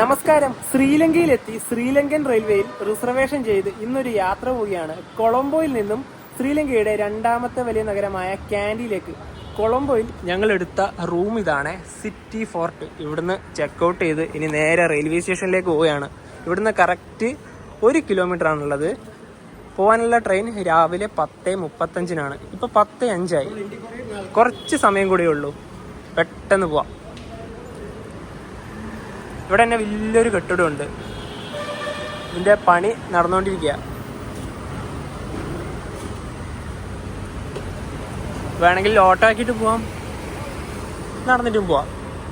നമസ്കാരം. ശ്രീലങ്കയിലെത്തി ശ്രീലങ്കൻ റെയിൽവേയിൽ റിസർവേഷൻ ചെയ്ത് ഇന്നൊരു യാത്ര പോവുകയാണ്. കൊളംബോയിൽ നിന്നും ശ്രീലങ്കയുടെ രണ്ടാമത്തെ വലിയ നഗരമായ കാൻഡിയിലേക്ക് കൊളംബോയിൽ ഞങ്ങൾ എടുത്ത റൂം ഇതാണ് സിറ്റി ഫോർട്ട്. ഇവിടുന്ന് ചെക്കൗട്ട് ചെയ്ത് ഇനി നേരെ റെയിൽവേ സ്റ്റേഷനിലേക്ക് പോവുകയാണ്. ഇവിടുന്ന് കറക്റ്റ് ഒരു കിലോമീറ്റർ ആണുള്ളത് പോകാനുള്ള ട്രെയിൻ രാവിലെ പത്ത് മുപ്പത്തഞ്ചിനാണ്. ഇപ്പൊ പത്ത് അഞ്ചായി. കുറച്ച് സമയം കൂടിയേ ഉള്ളൂ. പെട്ടെന്ന് പോവാം. ഇവിടെ തന്നെ വലിയൊരു കെട്ടിടമുണ്ട്. ഇതിന്റെ പണി നടന്നുകൊണ്ടിരിക്കുക. വേണമെങ്കിൽ ഓട്ടോ ആക്കിയിട്ട് പോവാം. നടന്നിട്ടും പോവാം.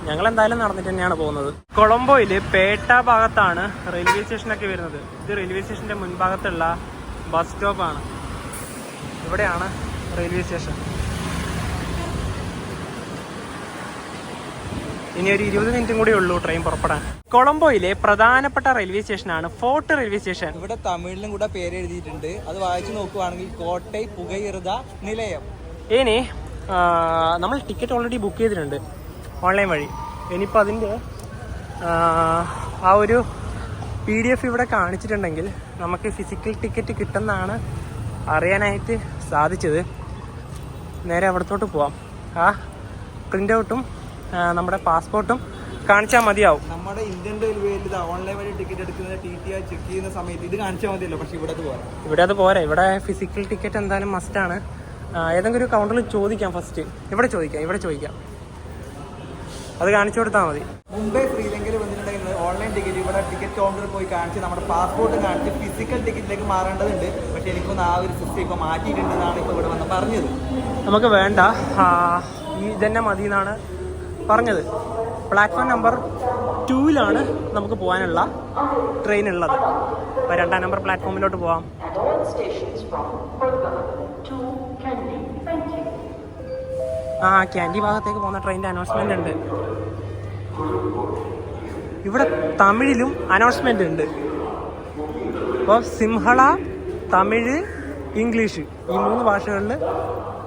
ഞങ്ങൾ എന്തായാലും നടന്നിട്ട് തന്നെയാണ് പോകുന്നത്. കൊളംബോയിൽ പേട്ട ഭാഗത്താണ് റെയിൽവേ സ്റ്റേഷനൊക്കെ വരുന്നത്. ഇത് റെയിൽവേ സ്റ്റേഷന്റെ മുൻഭാഗത്തുള്ള ബസ് സ്റ്റോപ്പാണ്. ഇവിടെയാണ് റെയിൽവേ സ്റ്റേഷൻ. ഇനി ഒരു ഇരുപത് മിനിറ്റും കൂടി ഉള്ളൂ ട്രെയിൻ പുറപ്പെടാൻ. കൊളംബോയിലെ പ്രധാനപ്പെട്ട റെയിൽവേ സ്റ്റേഷനാണ് ഫോർട്ട് റെയിൽവേ സ്റ്റേഷൻ ഇവിടെ തമിഴിലും കൂടെ പേര് എഴുതിയിട്ടുണ്ട്. അത് വായിച്ചു നോക്കുവാണെങ്കിൽ കോട്ടൈ പുകയിറുത നിലയം. ഇനി നമ്മൾ ടിക്കറ്റ് ഓൾറെഡി ബുക്ക് ചെയ്തിട്ടുണ്ട് ഓൺലൈൻ വഴി. ഇനിയിപ്പോൾ അതിന്റെ ആ, ആ ഒരു പി ഡി എഫ് ഇവിടെ കാണിച്ചിട്ടുണ്ടെങ്കിൽ നമുക്ക് ഫിസിക്കൽ ടിക്കറ്റ് കിട്ടുമെന്നാണ് അറിയാനായിട്ട് സാധിച്ചത്. നേരെ അവിടത്തോട്ട് പോവാം. ആ പ്രിന്റ് ഔട്ടും നമ്മുടെ പാസ്പോർട്ടും കാണിച്ചാൽ മതിയാവും. നമ്മുടെ ഇന്ത്യൻ റെയിൽവേയിൽ ഇത് ഓൺലൈൻ വഴി ടിക്കറ്റ് എടുക്കുന്നത് ടി ടി ആർ ചെക്ക് ചെയ്യുന്ന സമയത്ത് ഇത് കാണിച്ചാൽ മതിയല്ലോ പക്ഷേ ഇവിടെ അത് പോരാ. ഇവിടെ അത് പോരാ. ഇവിടെ ഫിസിക്കൽ ടിക്കറ്റ് എന്തായാലും ആണ്. ഏതെങ്കിലും ഒരു കൗണ്ടറിൽ ചോദിക്കാം ഫസ്റ്റ് ഇവിടെ ചോദിക്കാം ഇവിടെ ചോദിക്കാം. അത് കാണിച്ചു കൊടുത്താൽ മതി. മുംബൈ ശ്രീലങ്കയിൽ വന്നിട്ടുണ്ടെങ്കിൽ ഓൺലൈൻ ടിക്കറ്റ് ഇവിടെ ടിക്കറ്റ് കൗണ്ടറിൽ പോയി കാണിച്ച് നമ്മുടെ പാസ്പോർട്ട് കാണിച്ച് ഫിസിക്കൽ ടിക്കറ്റിലേക്ക് മാറേണ്ടതുണ്ട്. പക്ഷേ എനിക്കൊന്ന് ആ ഒരു സിസ്റ്റം ഇപ്പോൾ മാറ്റിയിട്ടുണ്ടെന്നാണ് ഇപ്പോൾ ഇവിടെ വന്ന് പറഞ്ഞത്. നമുക്ക് വേണ്ട. ഈ ഇതന്നെ മതി എന്നാണ് പറഞ്ഞത്. പ്ലാറ്റ്ഫോം നമ്പർ ടൂവിലാണ് നമുക്ക് പോകാനുള്ള ട്രെയിൻ ഉള്ളത് അപ്പോൾ രണ്ടാം നമ്പർ പ്ലാറ്റ്ഫോമിലോട്ട് പോവാം. ആ ക്യാൻഡി ഭാഗത്തേക്ക് പോകുന്ന ട്രെയിനിന്റെ അനൗൺസ്മെന്റ് ഉണ്ട്. ഇവിടെ തമിഴിലും അനൗൺസ്മെന്റ് ഉണ്ട്. അപ്പോൾ സിംഹള തമിഴ് ഇംഗ്ലീഷ് ഈ മൂന്ന് ഭാഷകളിൽ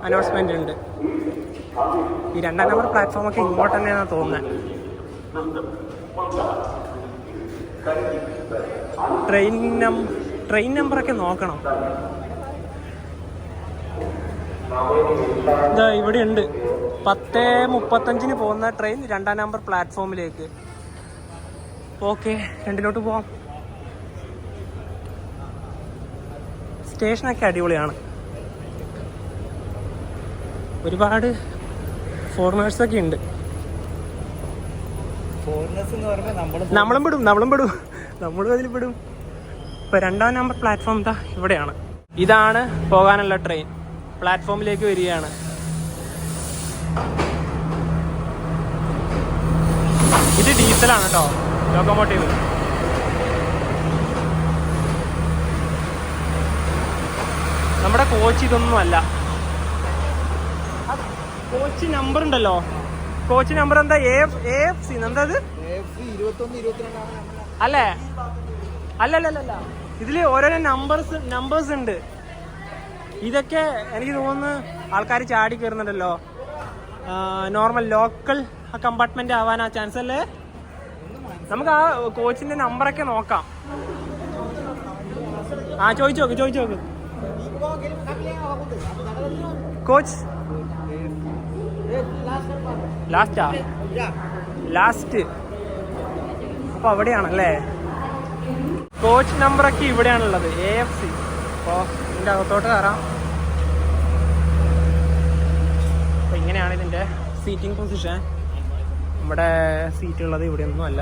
അനൗൺസ്മെന്റ് ഉണ്ട്. ഈ രണ്ടാം നമ്പർ പ്ലാറ്റ്ഫോമൊക്കെ ഇങ്ങോട്ട് തന്നെയാണ് തോന്നുന്നത് ട്രെയിൻ നം ട്രെയിൻ നമ്പറൊക്കെ നോക്കണം. ഇതാ ഇവിടെ ഉണ്ട്. പത്ത് മുപ്പത്തഞ്ചിന് പോകുന്ന ട്രെയിൻ രണ്ടാം നമ്പർ പ്ലാറ്റ്ഫോമിലേക്ക് ഓക്കെ രണ്ടിലോട്ട് പോവാം. സ്റ്റേഷനൊക്കെ അടിപൊളിയാണ്. ഒരുപാട് ഫോറിനേഴ്സൊക്കെ ഉണ്ട്. നമ്മളും പെടും നമ്മളും പെടും. നമ്മളും അതിൽ പെടും. ഇപ്പൊ രണ്ടാം നമ്പർ പ്ലാറ്റ്ഫോം ഇതാ ഇവിടെയാണ്. ഇതാണ് പോകാനുള്ള ട്രെയിൻ പ്ലാറ്റ്ഫോമിലേക്ക് വരികയാണ്. ഇത് ഡീസലാണ് കേട്ടോ ലോക്കോമോട്ടീവ് നമ്മുടെ കോച്ച് ഇതൊന്നും അല്ല. കോച്ച് നമ്പർ ഉണ്ടല്ലോ. കോച്ച് നമ്പർ എന്താ? എ എഫ് സി എന്താ ഇത്? അല്ലേ? അല്ല അല്ല അല്ല ഇതിൽ ഓരോരോ നമ്പേഴ്സ് നമ്പേഴ്സ് ഉണ്ട്. ഇതൊക്കെ എനിക്ക് തോന്നുന്നു ആൾക്കാർ ചാടി കയറുന്നുണ്ടല്ലോ. നോർമൽ ലോക്കൽ കമ്പാർട്ട്മെന്റ് ആവാൻ ആ ചാൻസ് അല്ലേ? നമുക്ക് ആ കോച്ചിന്റെ നമ്പറൊക്കെ നോക്കാം. ആ ചോദിച്ചു നോക്ക് ചോദിച്ചു നോക്ക്. കോച്ച് ലാസ്റ്റാ ലാസ്റ്റ് അപ്പൊ അവിടെയാണല്ലേ? കോച്ച് നമ്പറൊക്കെ ഇവിടെയാണുള്ളത്. എ എഫ് സി അപ്പോൾ ഇതിന്റെ അകത്തോട്ട് കയറാം. അപ്പോൾ ഇങ്ങനെയാണ് ഇതിന്റെ സീറ്റിംഗ് പൊസിഷൻ നമ്മുടെ സീറ്റ് ഉള്ളത് ഇവിടെയൊന്നും അല്ല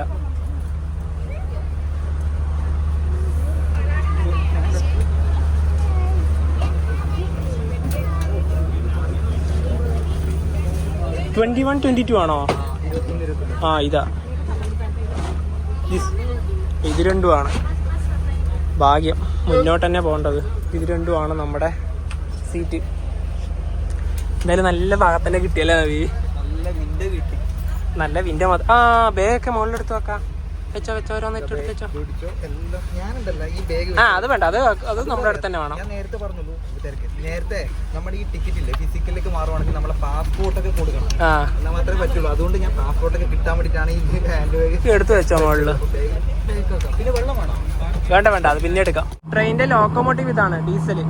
ട്വന്റി വൺ ട്വന്റി ടു ആണോ? ആ ഇതാ. ഇത് രണ്ടുമാണ് ഭാഗ്യം. മുന്നോട്ട് തന്നെ പോകേണ്ടത്. ഇത് രണ്ടുമാണ് നമ്മുടെ സീറ്റ് എന്തായാലും നല്ല ഭാഗത്തന്നെ കിട്ടിയല്ലേ നവി? നല്ല വിൻഡ് കിട്ടി. നല്ല വിന്റെ മത ആ ബേഗൊക്കെ മുകളിലെടുത്ത് വെക്കാം. വെച്ചോ വെച്ചോ ഓരോന്ന് ഇട്ടെടുത്ത് വെച്ചോ. ആ അത് വേണ്ട. അത് അത് നമ്മുടെ അടുത്ത് തന്നെ വേണം. ഞാൻ നേരത്തെ പറഞ്ഞുള്ളൂ നേരത്തെ നമ്മുടെ ഈ ടിക്കറ്റ് ഇല്ലേ ഫിസിക്കലിലേക്ക് മാറുവാണെങ്കിൽ നമ്മളെ പാസ്പോർട്ട് ഒക്കെ കൊടുക്കണം. എന്നാൽ മാത്രമേ പറ്റുള്ളൂ. അതുകൊണ്ട് ഞാൻ പാസ്പോർട്ട് ഒക്കെ കിട്ടാൻ വേണ്ടിട്ടാണ് ഈ ഹാൻഡ് ബാഗ് എടുത്തു വെച്ചോ മുകളിൽ പിന്നെ വെള്ളം വേണോ? വേണ്ട വേണ്ട. അത് പിന്നെ എടുക്കാം. ട്രെയിനിന്റെ ലോക്കോമോട്ടീവ് ഇതാണ് ഡീസൽ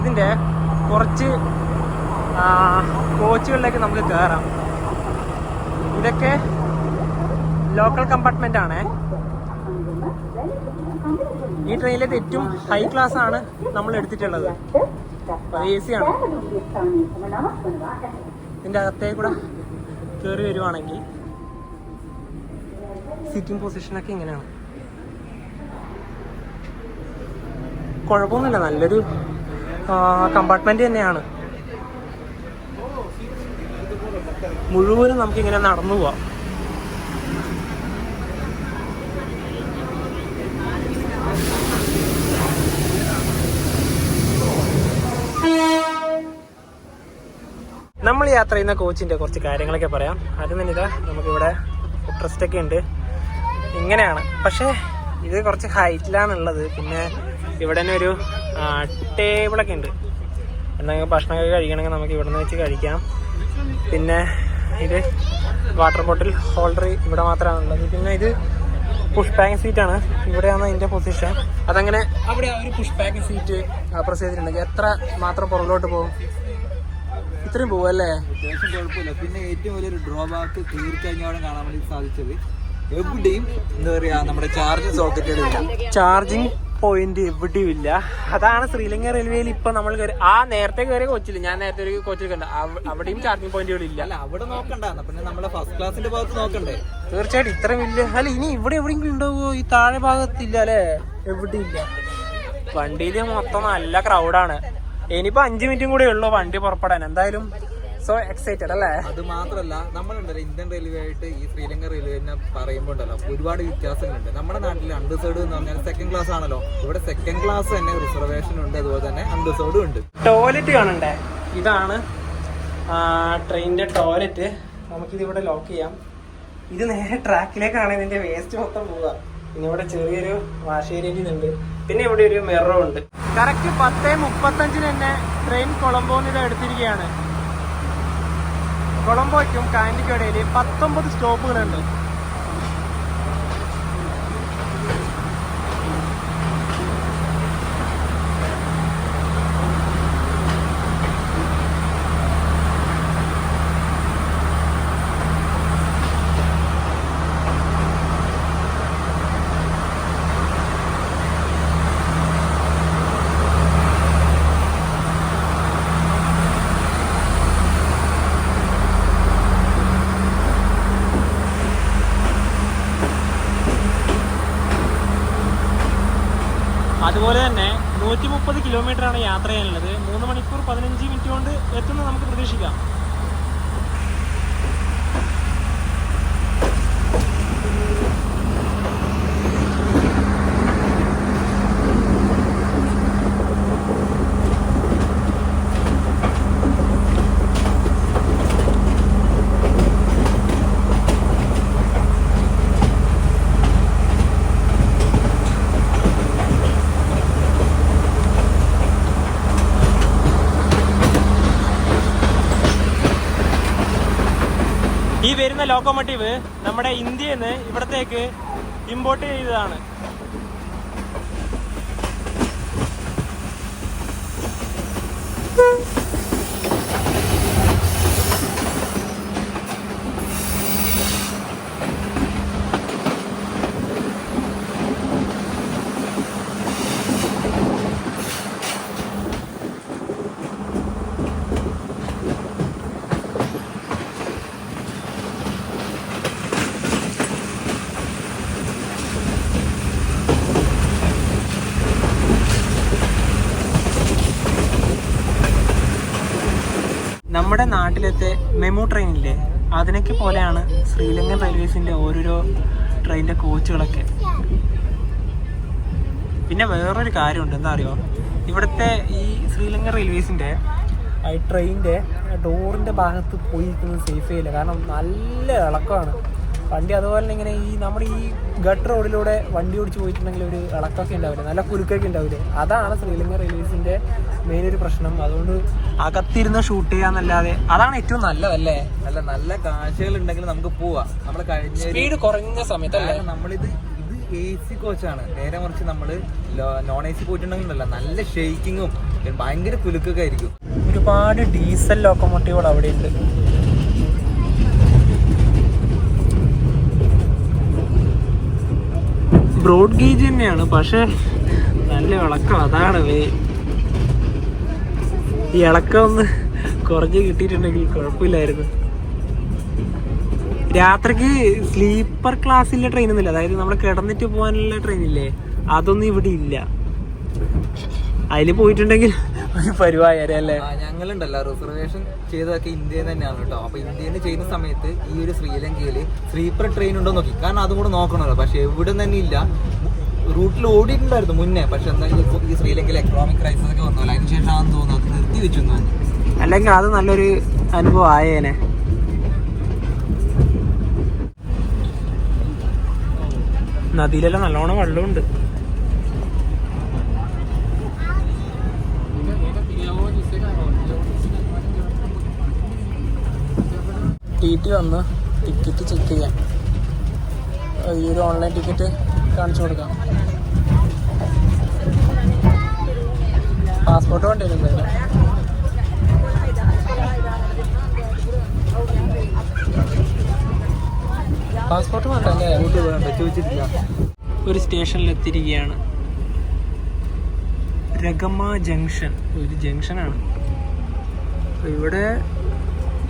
ഇതിന്റെ കുറച്ച് കോച്ചുകളിലേക്ക് നമുക്ക് കയറാം ഇതൊക്കെ ലോക്കൽ കമ്പാർട്ട്മെന്റ് ആണ്. ഈ ട്രെയിനിലെ ഏറ്റവും ഹൈ ക്ലാസ് ആണ് നമ്മൾ എടുത്തിട്ടുള്ളത്. എ സി ആണ്. ഇതിന്റെ അകത്തേ കൂടെ കയറി വരുവാണെങ്കിൽ സീറ്റിംഗ് പൊസിഷനൊക്കെ ഇങ്ങനെയാണ്. കുഴപ്പമൊന്നുമില്ല നല്ലൊരു കമ്പാർട്ട്മെന്റ് തന്നെയാണ്. മുഴുവനും നമുക്കിങ്ങനെ നടന്നു പോവാം നമ്മൾ യാത്ര ചെയ്യുന്ന കോച്ചിന്റെ കുറച്ച് കാര്യങ്ങളൊക്കെ പറയാം. അത് തന്നെ നമുക്കിവിടെ ഫുട്രസ്റ്റ് ഒക്കെ ഉണ്ട്. ഇങ്ങനെയാണ്. പക്ഷേ ഇത് കുറച്ച് ഹൈറ്റിലാണുള്ളത്. പിന്നെ ഇവിടെ തന്നെ ഒരു ടേബിളൊക്കെ ഉണ്ട്. എന്തെങ്കിലും ഭക്ഷണമൊക്കെ കഴിക്കണമെങ്കിൽ നമുക്ക് ഇവിടെ നിന്ന് വെച്ച് കഴിക്കാം. പിന്നെ ഇത് വാട്ടർ ബോട്ടിൽ ഹോൾഡർ ഇവിടെ മാത്രമാണ് ഉള്ളത് പിന്നെ ഇത് പുഷ് പാക്കിംഗ് സീറ്റ് ആണ്. ഇവിടെയാണ് അതിന്റെ പൊസിഷൻ അതങ്ങനെ അവിടെ ഒരു പുഷ് പാക്കിംഗ് സീറ്റ് പ്രസ് ചെയ്തിട്ടുണ്ടെങ്കിൽ എത്ര മാത്രം പുറകിലോട്ട് പോകും? ഇത്രയും പോകും അല്ലേ അത്യാവശ്യം കുഴപ്പമില്ല. പിന്നെ ഏറ്റവും വലിയൊരു ഡ്രോബാക്ക് തീർച്ചയായും കാണാൻ വേണ്ടി സാധിച്ചത് എവിടെയും എന്താ പറയാ നമ്മുടെ ചാർജ് സോക്കറ്റുകളില്ല ചാർജിങ് പോയിന്റ് എവിടെയും ഇല്ല അതാണ് ശ്രീലങ്ക റെയിൽവേയിൽ ഇപ്പൊ നമ്മൾ ആ നേരത്തെ കയറിയ കോച്ചിൽ ഞാൻ നേരത്തെ ഒരു കോച്ചിൽ കണ്ട. അവിടെയും ചാർജിങ് പോയിന്റുകൾ ഇല്ല അല്ല അവിടെ നോക്കണ്ട. പിന്നെ നമ്മളെ ഫസ്റ്റ് ക്ലാസിന്റെ ഭാഗത്ത് നോക്കണ്ടേ? തീർച്ചയായിട്ടും ഇത്രയും വലിയ അല്ല ഇനി ഇവിടെ എവിടെയെങ്കിലും ഉണ്ടാവുമോ ഈ താഴെ ഭാഗത്തില്ല അല്ലേ? എവിടെയും ഇല്ല വണ്ടിയിൽ മൊത്തം നല്ല ക്രൗഡാണ് ഇനിയിപ്പോ അഞ്ചു മിനിറ്റും കൂടെ ഉള്ളൂ വണ്ടി പുറപ്പെടാൻ. എന്തായാലും സോ എക്സൈറ്റഡ് അല്ലേ? അത് മാത്രല്ല നമ്മളുണ്ടല്ലോ ഇന്ത്യൻ റെയിൽവേ ആയിട്ട് ഈ ശ്രീലങ്ക റെയിൽവേനെ പറയുമ്പോൾ ഉണ്ടല്ലോ ഒരുപാട് വ്യത്യാസങ്ങളുണ്ട്. നമ്മുടെ നാട്ടിൽ അൺറിസേർഡ് എന്ന് പറഞ്ഞാൽ സെക്കൻഡ് ക്ലാസ് ആണല്ലോ. ഇവിടെ സെക്കൻഡ് ക്ലാസ് തന്നെ റിസർവേഷൻ ഉണ്ട് അതുപോലെ തന്നെ അൺറിസേർഡും ഉണ്ട്. ടോയ്ലറ്റ് കാണണ്ടേ? ഇതാണ് ട്രെയിനിന്റെ ടോയ്ലറ്റ് നമുക്കിത് ഇവിടെ ലോക്ക് ചെയ്യാം. ഇത് നേരെ ട്രാക്കിലേക്കാണ് ഇതിന്റെ വേസ്റ്റ് മൊത്തം പോവുക. പിന്നെ ഇവിടെ ചെറിയൊരു വാഷ് ഏരിയ ഉണ്ട് പിന്നെ ഇവിടെ ഒരു മിററും ഉണ്ട്. കറക്റ്റ് പത്ത് മുപ്പത്തഞ്ചിന് തന്നെ ട്രെയിൻ കൊളംബോന്ന് ഇത് എടുത്തിരിക്കുകയാണ്. കൊളംബോയ്ക്കും കാൻഡിക്കും ഇടയിൽ പത്തൊമ്പത് സ്റ്റോപ്പുകളുണ്ട് അതുപോലെ തന്നെ നൂറ്റി മുപ്പത് കിലോമീറ്റർ ആണ് യാത്ര ചെയ്യാനുള്ളത് മൂന്ന് മണിക്കൂർ പതിനഞ്ച് മിനിറ്റ് കൊണ്ട് എത്തുമെന്ന് നമുക്ക് പ്രതീക്ഷിക്കാം. ലോക്കോമോട്ടീവ് നമ്മുടെ ഇന്ത്യയിൽ നിന്ന് ഇവിടത്തേക്ക് ഇമ്പോർട്ട് ചെയ്തതാണ്. നമ്മുടെ നാട്ടിലത്തെ മെമു ട്രെയിൻ ഇല്ലേ അതിനൊക്കെ പോലെയാണ് ശ്രീലങ്കൻ റെയിൽവേസിന്റെ ഓരോരോ ട്രെയിനിന്റെ കോച്ചുകളൊക്കെ. പിന്നെ വേറൊരു കാര്യമുണ്ട് എന്താ അറിയോ? ഇവിടുത്തെ ഈ ശ്രീലങ്കൻ റെയിൽവേസിന്റെ ഈ ട്രെയിനിന്റെ ഡോറിന്റെ ഭാഗത്ത് പോയിരിക്കുന്നത് സേഫ് ചെയ്യില്ല. കാരണം നല്ല ഇളക്കമാണ്. വണ്ടി അതുപോലെ തന്നെ ഇങ്ങനെ ഈ നമ്മുടെ ഈ ഗട്ട് റോഡിലൂടെ വണ്ടി ഓടിച്ച് പോയിട്ടുണ്ടെങ്കിൽ ഒരു ഇളക്കൊക്കെ ഉണ്ടാവില്ലേ? നല്ല കുരുക്കൊക്കെ ഉണ്ടാവില്ലേ? അതാണ് ശ്രീലങ്കൻ റെയിൽവേസിന്റെ മെയിൻ ഒരു പ്രശ്നം. അതുകൊണ്ട് അകത്തിരുന്ന് ഷൂട്ട് ചെയ്യാന്നല്ലാതെ അതാണ് ഏറ്റവും നല്ലതല്ലേ? അല്ല നല്ല കാഴ്ചകൾ ഉണ്ടെങ്കിൽ നമുക്ക് പോവാം. നമ്മൾ കഴിഞ്ഞ സ്പീഡ് കുറഞ്ഞ സമയത്തല്ലേ? നമ്മളിത് ഇത് എ സി കോച്ചാണ് നേരെ മറിച്ച് നമ്മൾ നോൺ എ സി പോയിട്ടുണ്ടെങ്കിലല്ല നല്ല ഷെയ്ക്കിങ്ങും ഭയങ്കര കുലുക്കൊക്കെ ആയിരിക്കും. ഒരുപാട് ഡീസൽ ലോക്കോമോട്ടീവുകൾ അവിടെ ഉണ്ട് ബ്രോഡ് ഗേജ് തന്നെയാണ് പക്ഷെ നല്ല വിളക്കം അതാണ് main. ഈ ഇളക്കം ഒന്ന് കുറഞ്ഞ് കിട്ടിയിട്ടുണ്ടെങ്കിൽ കുഴപ്പമില്ലായിരുന്നു. രാത്രിക്ക് സ്ലീപ്പർ ക്ലാസ്സിലെ ട്രെയിൻ ഒന്നുമില്ല. അതായത് നമ്മൾ കിടന്നിട്ട് പോകാനുള്ള ട്രെയിൻ ഇല്ലേ? അതൊന്നും ഇവിടെ ഇല്ല. അതിൽ പോയിട്ടുണ്ടെങ്കിൽ ഒരു പരിവായരെ അല്ലേ? ഞങ്ങളുണ്ടല്ലോ. റിസർവേഷൻ ചെയ്തതൊക്കെ ഇന്ത്യയിൽ തന്നെയാണ് കേട്ടോ. അപ്പൊ ഇന്ത്യയിൽ ചെയ്യുന്ന സമയത്ത് ഈ ഒരു ശ്രീലങ്കയിൽ സ്ലീപ്പർ ട്രെയിൻ ഉണ്ടോ നോക്കി. കാരണം അതും കൂടെ നോക്കണമല്ലോ. പക്ഷെ എവിടെ തന്നെ ഇല്ല. റൂട്ടിൽ ഓടിയിട്ടുണ്ടായിരുന്നു മുന്നേ. പക്ഷെ എന്തായാലും ഇപ്പൊ ഈ ശ്രീലങ്കയിൽ എക്കണോമിക് ക്രൈസിസ് ഒക്കെ വന്നല്ലോ അതിനുശേഷം ആണെന്ന് തോന്നുന്നു. അത് നിർത്തി വെച്ചു തോന്നുന്നു. അല്ലെങ്കിൽ അത് നല്ലൊരു അനുഭവം ആയേനെ. നദിയിലെല്ലാം നല്ലോണം വെള്ളമുണ്ട്. ടി ടി വന്ന് ടിക്കറ്റ് ചെക്ക് ചെയ്യാം. ഈ ഒരു ഓൺലൈൻ ടിക്കറ്റ് കാണിച്ചു കൊടുക്കാം. പാസ്പോർട്ട് വേണ്ടി വരും പാസ്പോർട്ട് വേണ്ട അല്ലേ വേണ്ട ചോദിച്ചിട്ടില്ല ഒരു സ്റ്റേഷനിൽ എത്തിയിരിക്കുകയാണ് രഗമ ജംഗ്ഷൻ ഒരു ജംഗ്ഷനാണ്. ഇവിടെ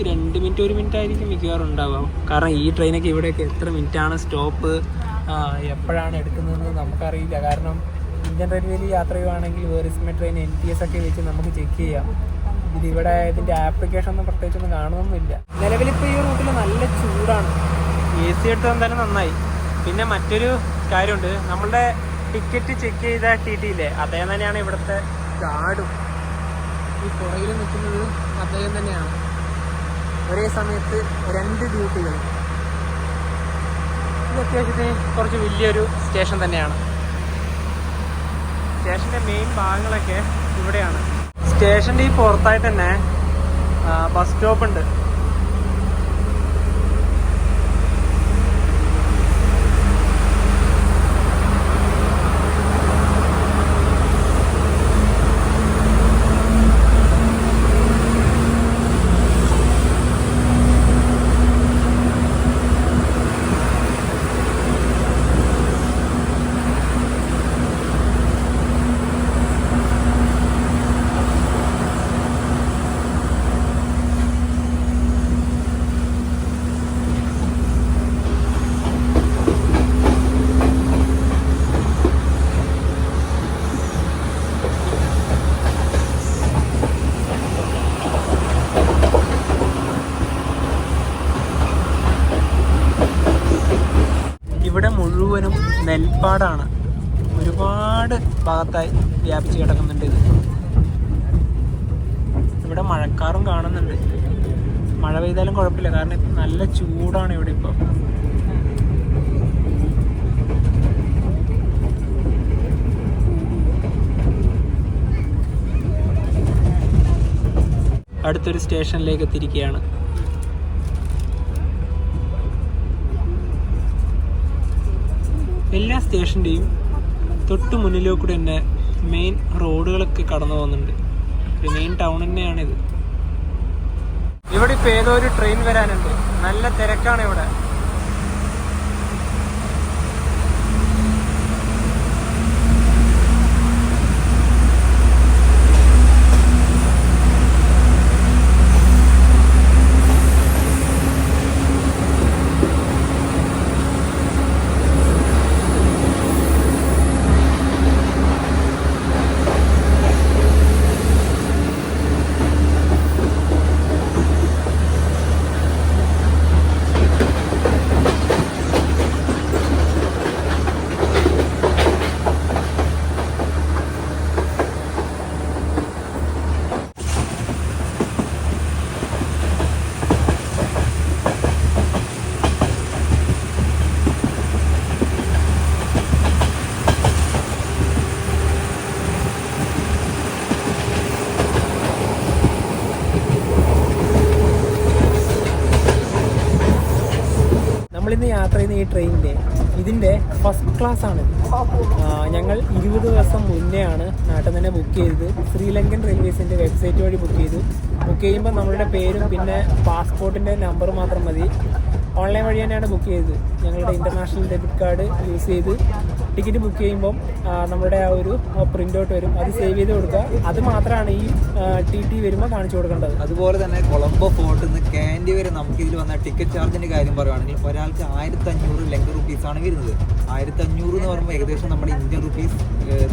രണ്ട് മിനിറ്റ് ഒരു മിനിറ്റ് ആയിരിക്കും മിക്കവാറും ഉണ്ടാവുക കാരണം ഈ ട്രെയിനൊക്കെ ഇവിടെയൊക്കെ എത്ര മിനിറ്റാണ് സ്റ്റോപ്പ് എപ്പോഴാണ് എടുക്കുന്നതെന്ന് നമുക്കറിയില്ല. കാരണം ഇന്ത്യൻ റെയിൽവേയിൽ യാത്ര ചെയ്യുവാണെങ്കിൽ വേറിസ്മ ട്രെയിൻ എൻ ടി എസ് ഒക്കെ വെച്ച് നമുക്ക് ചെക്ക് ചെയ്യാം. ഇതിവിടെ ഇതിന്റെ ആപ്ലിക്കേഷൻ ഒന്നും പ്രത്യേകിച്ചൊന്നും കാണുമൊന്നുമില്ല നിലവിലിപ്പോൾ ഈ റൂട്ടിൽ നല്ല ചൂടാണ്. എ സി എടുത്തത് തന്നെ നന്നായി. പിന്നെ മറ്റൊരു കാര്യമുണ്ട്. നമ്മളുടെ ടിക്കറ്റ് ചെക്ക് ചെയ്ത ടി ടി ഇല്ലേ? അദ്ദേഹം തന്നെയാണ് ഇവിടുത്തെ ഗാർഡും ഈ പുറകിൽ നിൽക്കുന്നത് അദ്ദേഹം തന്നെയാണ്. ഒരേ സമയത്ത് രണ്ട് ഡ്യൂട്ടികൾ. ഇത് അത്യാവശ്യത്തിന് കുറച്ച് വലിയൊരു സ്റ്റേഷൻ തന്നെയാണ്. സ്റ്റേഷന്റെ മെയിൻ ഭാഗങ്ങളൊക്കെ ഇവിടെയാണ്. സ്റ്റേഷന്റെ ഈ പുറത്തായിട്ട് തന്നെ ബസ് സ്റ്റോപ്പ് ഉണ്ട് ഇവിടെ മുഴുവനും നെൽപ്പാടാണ് ഒരുപാട് ഭാഗത്തായി വ്യാപിച്ച് കിടക്കുന്നുണ്ട്. ഇത് ഇവിടെ മഴക്കാറും കാണുന്നുണ്ട്. മഴ പെയ്താലും കുഴപ്പമില്ല. കാരണം നല്ല ചൂടാണ് ഇവിടെ ഇപ്പോൾ അടുത്തൊരു സ്റ്റേഷനിലേക്ക് എത്തിയിരിക്കുകയാണ്. എല്ലാ സ്റ്റേഷന്റെയും തൊട്ട് മുന്നിലേക്കൂടെ തന്നെ മെയിൻ റോഡുകളൊക്കെ കടന്നു പോകുന്നുണ്ട്. മെയിൻ ടൗൺ തന്നെയാണിത്. ഇവിടെ ഇപ്പോൾ ഏതോ ഒരു ട്രെയിൻ വരാനുണ്ട്. നല്ല തിരക്കാണ് ഇവിടെ. ക്ലാസ് ആണ്. ഞങ്ങൾ ഇരുപത് ദിവസം മുന്നെയാണ് നാട്ടിൽ തന്നെ ബുക്ക് ചെയ്തത്. ശ്രീലങ്കൻ റെയിൽവേസിന്റെ വെബ്സൈറ്റ് വഴി ബുക്ക് ചെയ്തു. ബുക്ക് ചെയ്യുമ്പോൾ നമ്മളുടെ പേരും പിന്നെ പാസ്പോർട്ടിന്റെ നമ്പർ മാത്രം മതി. ഓൺലൈൻ വഴി തന്നെയാണ് ബുക്ക് ചെയ്തത്. ഞങ്ങളുടെ ഇന്റർനാഷണൽ ഡെബിറ്റ് കാർഡ് യൂസ് ചെയ്ത്. ടിക്കറ്റ് ബുക്ക് ചെയ്യുമ്പം നമ്മുടെ ആ ഒരു പ്രിന്റ് ഔട്ട് വരും. അത് സേവ് ചെയ്ത് കൊടുക്കുക. അത് മാത്രമാണ് ഈ ടി ടി വരുമ്പോൾ കാണിച്ചു കൊടുക്കേണ്ടത്. അതുപോലെ തന്നെ കൊളംബോ ഫോർട്ടിൽ നിന്ന് കാൻഡി വരെ നമുക്ക് ഇതിൽ വന്ന ടിക്കറ്റ് ചാർജിന്റെ കാര്യം പറയുകയാണെങ്കിൽ ഒരാൾക്ക് ആയിരത്തി അഞ്ഞൂറ് ലങ്ക റുപ്പീസ് ആണ് വരുന്നത്. ആയിരത്തി അഞ്ഞൂറ് എന്ന് പറയുമ്പോൾ ഏകദേശം നമ്മുടെ ഇന്ത്യൻ റുപ്പീസ്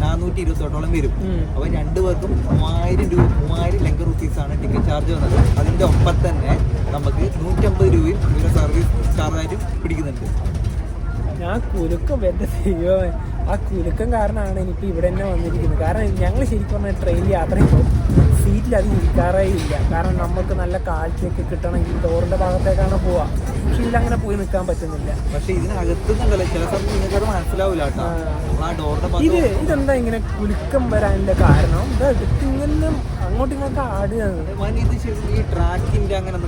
നാനൂറ്റി ഇരുപത്തോട്ടോളം വരും. അപ്പോൾ രണ്ടു പേർക്കും മൂവായിരം രൂപ മൂവായിരം ലങ്ക റുപ്പീസ് ആണ് ടിക്കറ്റ് ചാർജ് വന്നത്. അതിന്റെ ഒപ്പം തന്നെ നമുക്ക് നൂറ്റമ്പത് രൂപയും ഇവരുടെ സർവീസ് ചാർജായിട്ടും പിടിക്കുന്നുണ്ട്. ഞാൻ കുലുക്കം എന്റെ ദൈവമേ. ആ കുലുക്കം കാരണമാണ് എനിക്ക് ഇവിടെ തന്നെ വന്നിരിക്കുന്നത്. കാരണം ഞങ്ങൾ ശരിക്കും പറഞ്ഞാൽ ട്രെയിനിൽ യാത്ര ചെയ്യുമ്പോൾ സീറ്റിൽ അത് ഇരിക്കാറേ ഇല്ല. കാരണം നമുക്ക് നല്ല കാഴ്ചയൊക്കെ കിട്ടണമെങ്കിൽ ഡോറിന്റെ ഭാഗത്തേക്കാണ് പോവുക പക്ഷെ അങ്ങനെ പോയി നിൽക്കാൻ പറ്റുന്നില്ല. പക്ഷെ ഇതിനകത്ത് ചില സമയത്ത് നിങ്ങൾക്ക് മനസ്സിലാവില്ല ഇത് ഇതെന്താ ഇങ്ങനെ കുലുക്കം വരാനുള്ള കാരണം? ഇതാ ഇങ്ങനെ അങ്ങോട്ടും ഇങ്ങോട്ടും ആടുകയാണ് ഈ ട്രാക്കിന്റെ അങ്ങനെ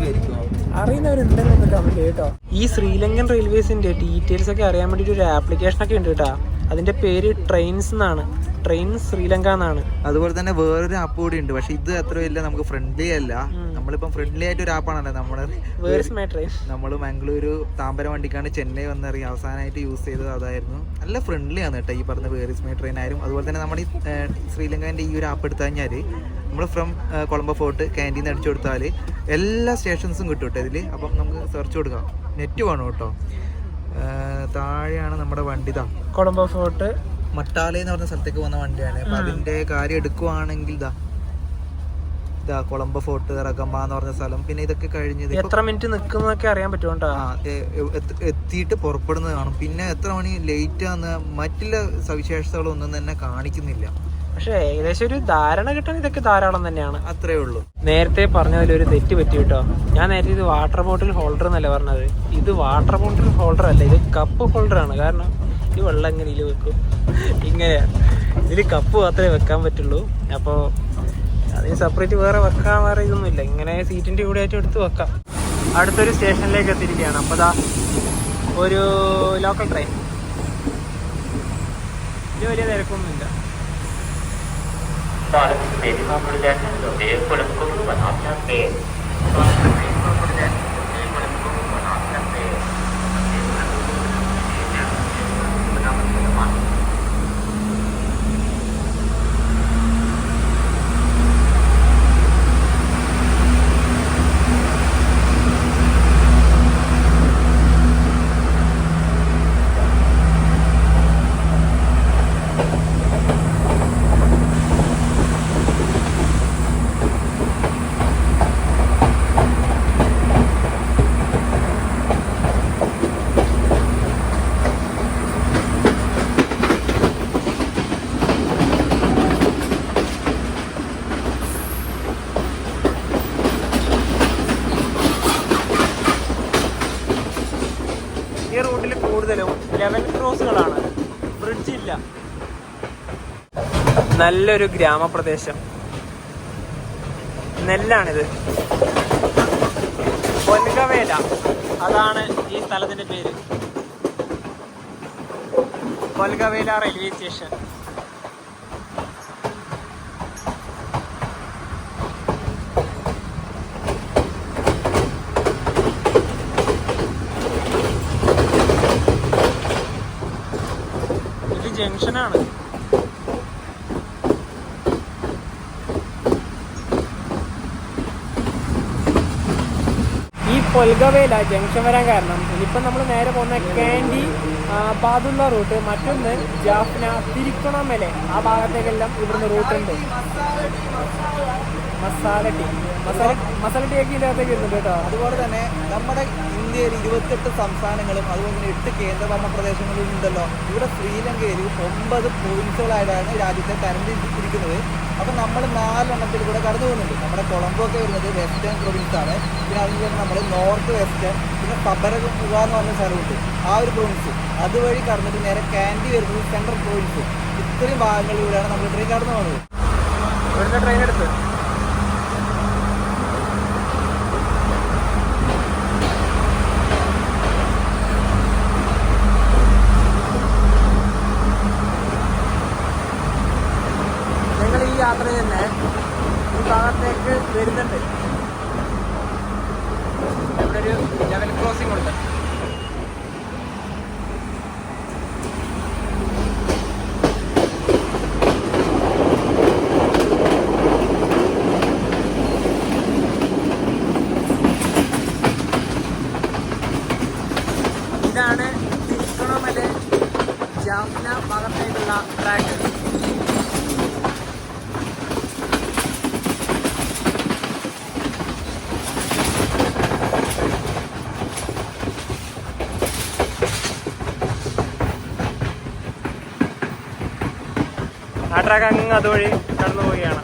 കമന്റ് കേട്ടോ ഈ ശ്രീലങ്കൻ റെയിൽവേസിന്റെ ഡീറ്റെയിൽസ് ഒക്കെ അറിയാൻ വേണ്ടിട്ട് ഒരു ആപ്ലിക്കേഷൻ ഒക്കെ ഉണ്ട് കേട്ടോ. അതിന്റെ പേര് ട്രെയിൻസ് എന്നാണ്. ട്രെയിൻ ശ്രീലങ്ക എന്നാണ്. അതുപോലെ തന്നെ വേറൊരു ആപ്പ് കൂടി ഉണ്ട്. പക്ഷെ ഇത് അത്ര വലിയ നമുക്ക് ഫ്രണ്ട്ലി അല്ല. നമ്മളിപ്പം ഫ്രണ്ട്ലി ആയിട്ട് ഒരു ആപ്പാണല്ലോ നമ്മൾ. നമ്മൾ മംഗളൂരു താമ്പരം വണ്ടിക്കാണ് ചെന്നൈ വന്നിറങ്ങി. അവസാനമായിട്ട് യൂസ് ചെയ്തത് അതായിരുന്നു. നല്ല ഫ്രണ്ട്ലി ആണ് കേട്ടോ ഈ പറഞ്ഞ വേറിസ് മൈ ട്രെയിൻ ആയാലും അതുപോലെ തന്നെ നമ്മുടെ ഈ ശ്രീലങ്കന്റെ ഈ ഒരു ആപ്പ് എടുത്തു കഴിഞ്ഞാൽ നമ്മൾ ഫ്രം കൊളംബോ ഫോർട്ട് ക്യാന്റീൻ അടിച്ചു കൊടുത്താൽ എല്ലാ സ്റ്റേഷൻസും കിട്ടും കേട്ടോ ഇതിൽ അപ്പം നമുക്ക് സെർച്ച് കൊടുക്കാം. നെറ്റ് വേണം കേട്ടോ താഴെയാണ് നമ്മുടെ വണ്ടി ഇതാ കൊളംബോ ഫോർട്ട്. മട്ടാലേ എന്ന് പറഞ്ഞ സ്ഥലത്തേക്ക് പോകുന്ന വണ്ടിയാണ്. അപ്പൊ അതിന്റെ കാര്യം എടുക്കുവാണെങ്കിൽ ഇതാ ഇതാ കൊളംബോ ഫോർട്ട് റഗമ്മ എന്ന് പറഞ്ഞ സ്ഥലം. പിന്നെ ഇതൊക്കെ കഴിഞ്ഞത് എത്ര മിനിറ്റ് നിൽക്കുന്നൊക്കെ അറിയാൻ പറ്റും ആ, എ- എ- എത്ത് എത്തിയിട്ട് പുറപ്പെടുന്നത് കാണും. പിന്നെ എത്ര മണി ലേറ്റ് ആന്ന് മറ്റുള്ള സവിശേഷതകളൊന്നും തന്നെ കാണിക്കുന്നില്ല. പക്ഷേ ഏകദേശം ഒരു ധാരണ കിട്ടാൻ ഇതൊക്കെ ധാരാളം തന്നെയാണ്. അത്രേ ഉള്ളൂ. നേരത്തെ പറഞ്ഞതിൽ ഒരു തെറ്റ് പറ്റി കേട്ടോ. ഞാൻ നേരത്തെ ഇത് വാട്ടർ ബോട്ടിൽ ഹോൾഡർ എന്നല്ല പറഞ്ഞത്? ഇത് വാട്ടർ ബോട്ടിൽ ഹോൾഡർ അല്ല ഇത് കപ്പ് ഹോൾഡർ ആണ്. കാരണം ഈ വെള്ളം എങ്ങനെ ഇതിൽ വെക്കും? ഇങ്ങനെയാണ് ഇതിൽ കപ്പ് മാത്രമേ വെക്കാൻ പറ്റുള്ളൂ. അപ്പോൾ അതിന് സെപ്പറേറ്റ് വേറെ വെക്കാൻ വേറെ ഇതൊന്നും ഇല്ല ഇങ്ങനെ സീറ്റിന്റെ കൂടെ ആയിട്ട് എടുത്ത് വെക്കാം. അടുത്തൊരു സ്റ്റേഷനിലേക്ക് എത്തിയിരിക്കുകയാണ്. അപ്പോൾ ദാ ഒരു ലോക്കൽ ട്രെയിൻ ഇത് വലിയ തിരക്കൊന്നുമില്ല. Kulankum one of the day. Para നല്ലൊരു ഗ്രാമപ്രദേശം. നെല്ലാണിത്. പൊൻകവേല. അതാണ് ഈ സ്ഥലത്തിന്റെ പേര്. Polgahawela railway station. ജംഗ്ഷനാണ്. ഈ പൊൽഗവേല ജംഗ്ഷൻ വരാൻ കാരണം. ഇനിയിപ്പം നമ്മൾ നേരെ പോകുന്ന കാൻഡി പാതുള്ള റൂട്ട് മറ്റൊന്ന് ജാഫ്ന തിരിക്കണമലെ. ആ ഭാഗത്തേക്കെല്ലാം ഇവിടുന്ന് റൂട്ടുണ്ട്. മസാല ടീ. മസാല മസാല ടീ ഒക്കെ ഇതിനകത്തേക്ക് വരുന്നുണ്ട് കേട്ടോ. അതുപോലെ തന്നെ നമ്മുടെ ഇന്ത്യയിൽ ഇരുപത്തെട്ട് സംസ്ഥാനങ്ങളും അതുപോലെ തന്നെ എട്ട് കേന്ദ്രഭരണ പ്രദേശങ്ങളും ഉണ്ടല്ലോ. ഇവിടെ ശ്രീലങ്കയിൽ ഒമ്പത് പ്രൊവിൻസുകളായിട്ടാണ് രാജ്യത്തെ തരംതിരിച്ചിരിക്കുന്നത് അപ്പോൾ നമ്മൾ നാലെണ്ണത്തിൽ കൂടെ കടന്നു പോകുന്നുണ്ട്. നമ്മുടെ കൊളംബോ ഒക്കെ വരുന്നത് വെസ്റ്റേൺ പ്രൊവിൻസ് ആണ്. പിന്നെ അതിന് തന്നെ നമ്മൾ നോർത്ത് വെസ്റ്റേൺ പിന്നെ പബരഗുവ എന്ന് പറഞ്ഞ സ്ഥലമുണ്ട്. ആ ഒരു പ്രൊവിൻസ് അതുവഴി കടന്നിട്ട് നേരെ കാൻഡി വരുന്നത് സെൻട്രൽ പ്രൊവിൻസ് ഇത്രയും ഭാഗങ്ങളിലൂടെയാണ് നമ്മൾ ട്രെയിൻ കടന്നു പോകുന്നത്. ഇവിടുത്തെ ട്രെയിൻ എടുത്ത് വരുന്നുണ്ട് ഇവിടെ ഒരു ലെവൽ ക്രോസിംഗ് ഉണ്ട് ഇതാണ് തിരുക്കണമലെ ജാഫ്ന ഭാഗത്തേക്കുള്ള ട്രാക്ക് ആ ട്രാക്ക് അങ്ങ് അതുവഴി കടന്നു പോവുകയാണ്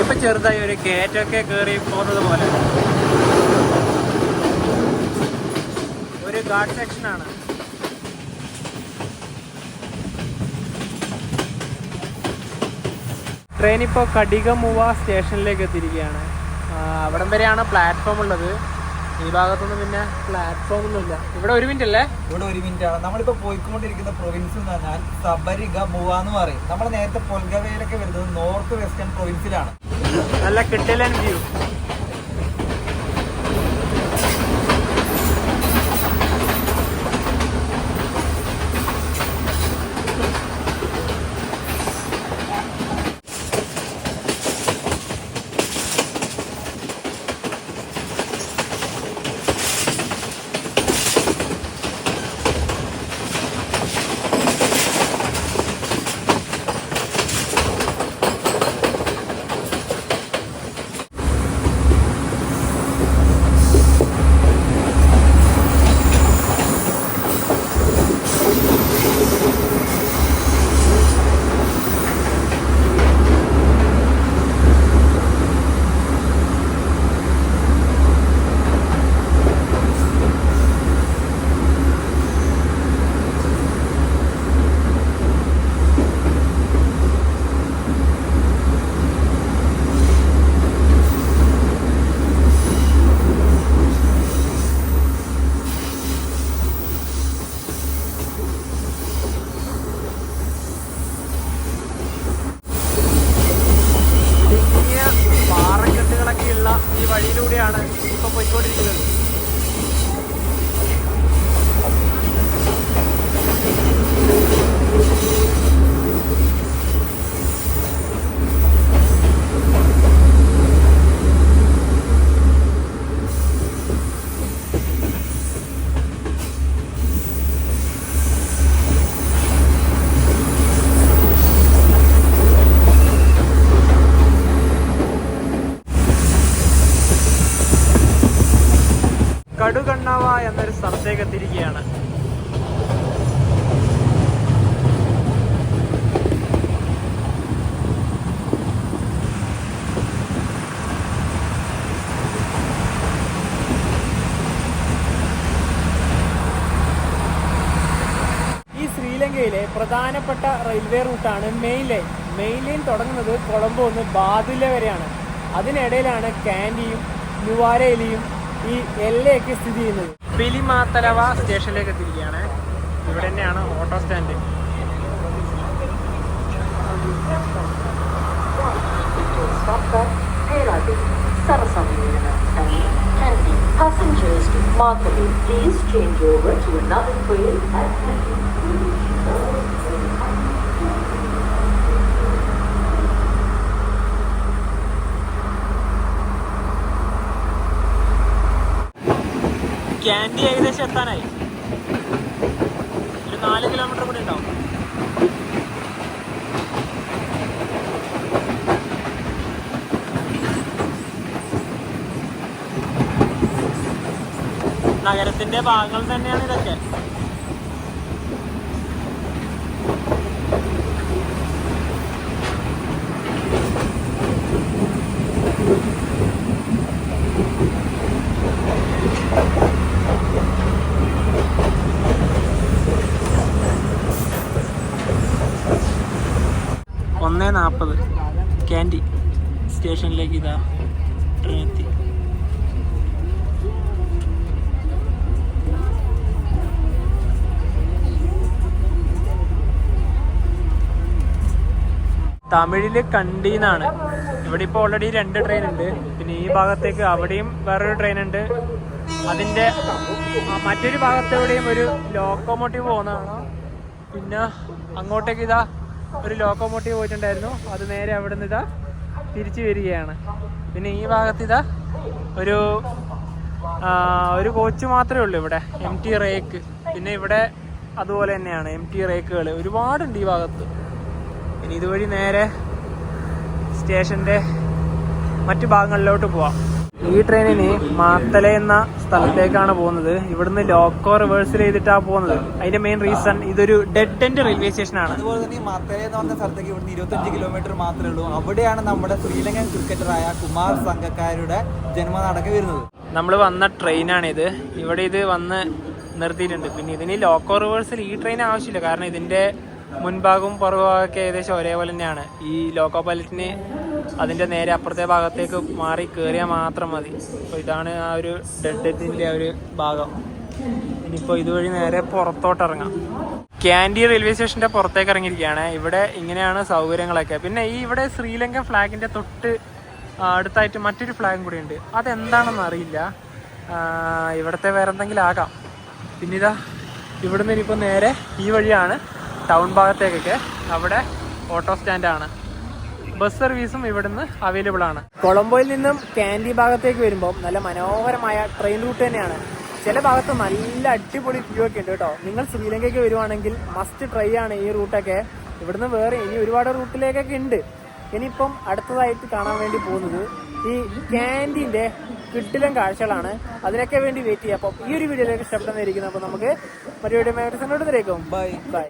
ഇപ്പൊ ചെറുതായി ഒരു കേറ്റൊക്കെ കയറി പോകുന്നത് പോലെ. ഒരു ഗാർഡ് സെക്ഷനാണ് ട്രെയിൻ ഇപ്പോൾ കടികമുവ സ്റ്റേഷനിലേക്ക് എത്തിയിരിക്കുകയാണ്. അവിടം വരെയാണ് പ്ലാറ്റ്ഫോം ഉള്ളത്. ഈ ഭാഗത്തൊന്നും പിന്നെ പ്ലാറ്റ്ഫോം ഒന്നുമില്ല ഇവിടെ ഒരു മിനിറ്റ് അല്ലേ? ഇവിടെ ഒരു മിനിറ്റ് ആണ്. നമ്മളിപ്പോ പോയിക്കൊണ്ടിരിക്കുന്ന പ്രൊവിൻസ് എന്ന് പറഞ്ഞാൽ സബരിഗ മുവ എന്ന് പറയും. നമ്മൾ നേരത്തെ പൊൽഗവയിലൊക്കെ വരുന്നത് നോർത്ത് വെസ്റ്റേൺ പ്രൊവിൻസിലാണ് നല്ല കിട്ടിലൻ വ്യൂ റെയിൽവേ റൂട്ടാണ് മെയിൻ ലൈൻ. മെയിൻ ലൈൻ തുടങ്ങുന്നത് കൊളംബോ ഒന്ന് ബാദില വരെയാണ്. അതിനിടയിലാണ് കാൻഡിയും നുവാരയിലിയും ഈ എല്ലയൊക്കെ സ്ഥിതി ചെയ്യുന്നത്. പിലിമാത്തലവ സ്റ്റേഷനിലേക്ക് എത്തിയിരിക്കുകയാണ്. ഇവിടെ തന്നെയാണ് auto stand. Passengers to Markavi, please change over to another train at Kandy ഏകദേശം എത്താനായി. ഒരു നാല് കിലോമീറ്റർ കൂടി ഉണ്ടാവും. നഗരത്തിന്റെ ഭാഗങ്ങൾ തന്നെയാണ് ഇതൊക്കെ ഒന്ന് നാൽപ്പത് ക്യാൻഡി സ്റ്റേഷനിലേക്ക് ഇതാ ട്രെയിൻ എത്തി തമിഴിൽ കണ്ടീന്നാണ്. ഇവിടെ ഇപ്പോൾ ഓൾറെഡി രണ്ട് ട്രെയിൻ ഉണ്ട്. പിന്നെ ഈ ഭാഗത്തേക്ക് അവിടെയും വേറൊരു ട്രെയിൻ ഉണ്ട്. അതിന്റെ മറ്റൊരു ഭാഗത്തെവിടെയും ഒരു ലോക്കോമോട്ടീവ് പോകുന്നതാണ്? പിന്നെ അങ്ങോട്ടേക്ക് ഇതാ ഒരു ലോക്കോമോട്ടീവ് പോയിട്ടുണ്ടായിരുന്നു. അത് നേരെ അവിടെ നിന്ന് ഇതാ തിരിച്ചു വരികയാണ്. പിന്നെ ഈ ഭാഗത്ത് ഇതാ ഒരു ഒരു കോച്ച് മാത്രമേ ഉള്ളൂ ഇവിടെ. എം ടി റേക്ക് പിന്നെ ഇവിടെ അതുപോലെ തന്നെയാണ് എം ടി റേക്കുകൾ ഒരുപാടുണ്ട് ഈ ഭാഗത്ത്. ഇനി ഇതുവഴി നേരെ സ്റ്റേഷന്റെ മറ്റു ഭാഗങ്ങളിലോട്ട് പോവാം. ഈ ട്രെയിനിന് മാത്തല എന്ന സ്ഥലത്തേക്കാണ് പോകുന്നത്. ഇവിടുന്ന് ലോക്കോ റിവേഴ്സൽ ചെയ്തിട്ടാണ് പോകുന്നത്. അതിന്റെ മെയിൻ റീസൺ ഇതൊരു ഡെഡ് എൻഡ് റെയിൽവേ സ്റ്റേഷൻ ആണ്. അതുപോലെ തന്നെ മാത്തല മത്തല എന്ന് പറഞ്ഞ സ്ഥലത്തേക്ക് ഇവിടുന്ന് ഇരുപത്തഞ്ച് കിലോമീറ്റർ മാത്രമേ ഉള്ളൂ. അവിടെയാണ് നമ്മുടെ ശ്രീലങ്കൻ ക്രിക്കറ്ററായ കുമാർ സംഘക്കാരുടെ ജന്മനാടൊക്കെ വരുന്നത്. നമ്മൾ വന്ന ട്രെയിനാണിത്. ഇവിടെ ഇത് വന്ന് നിർത്തിയിട്ടുണ്ട്. പിന്നെ ഇതിന് ലോക്കോ റിവേഴ്സൽ ഈ ട്രെയിൻ ആവശ്യമില്ല. കാരണം ഇതിന്റെ മുൻഭാഗവും പുറകുഭാഗമൊക്കെ ഏകദേശം ഒരേപോലെ തന്നെയാണ്. ഈ ലോക്കോ പൈലറ്റിന് അതിന്റെ നേരെ അപ്പുറത്തെ ഭാഗത്തേക്ക് മാറി കയറിയാൽ മാത്രം മതി. അപ്പോൾ ഇതാണ് ആ ഒരു ഡെഡിന്റെ ആ ഒരു ഭാഗം. ഇനിയിപ്പോൾ ഇതുവഴി നേരെ പുറത്തോട്ട് ഇറങ്ങാം. ക്യാൻഡി റെയിൽവേ സ്റ്റേഷന്റെ പുറത്തേക്ക് ഇറങ്ങിയിരിക്കുകയാണ്. ഇവിടെ ഇങ്ങനെയാണ് സൗകര്യങ്ങളൊക്കെ. പിന്നെ ഈ ഇവിടെ ശ്രീലങ്കൻ ഫ്ലാഗിന്റെ തൊട്ട് അടുത്തായിട്ട് മറ്റൊരു ഫ്ലാഗും കൂടി ഉണ്ട്. അതെന്താണെന്ന് അറിയില്ല. ഇവിടുത്തെ വേറെ എന്തെങ്കിലും ആകാം. പിന്നെ ഇവിടുന്ന് ഇനിയിപ്പോൾ നേരെ ഈ വഴിയാണ് ടൗൺ ഭാഗത്തേക്കൊക്കെ. അവിടെ ഓട്ടോ സ്റ്റാൻഡാണ്. ബസ് സർവീസും ഇവിടുന്ന് അവൈലബിൾ ആണ്. കൊളംബോയിൽ നിന്നും കാൻഡി ഭാഗത്തേക്ക് വരുമ്പോൾ നല്ല മനോഹരമായ ട്രെയിൻ റൂട്ട് തന്നെയാണ്. ചില ഭാഗത്ത് നല്ല അടിപൊളി വ്യൂ ഒക്കെ ഉണ്ട് കേട്ടോ. നിങ്ങൾ ശ്രീലങ്കയ്ക്ക് വരുവാണെങ്കിൽ മസ്റ്റ് ട്രൈ ആണ് ഈ റൂട്ടൊക്കെ ഇവിടുന്ന് വേറെ ഇനി ഒരുപാട് റൂട്ടിലേക്കൊക്കെ ഉണ്ട്. ഇനിയിപ്പം അടുത്തതായിട്ട് കാണാൻ വേണ്ടി പോകുന്നത് ഈ ക്യാന്റീന്റെ കിട്ടിലും കാഴ്ചകളാണ്. അതിനൊക്കെ വേണ്ടി വെയിറ്റ് ചെയ്യാം. അപ്പം ഈ ഒരു വീഡിയോയിലേക്ക് ഇഷ്ടപ്പെടുന്നതായിരിക്കും അപ്പോൾ നമുക്ക് മറ്റൊരു വീഡിയോ മാഗസിനോട് തരേക്കും ബൈ ബൈ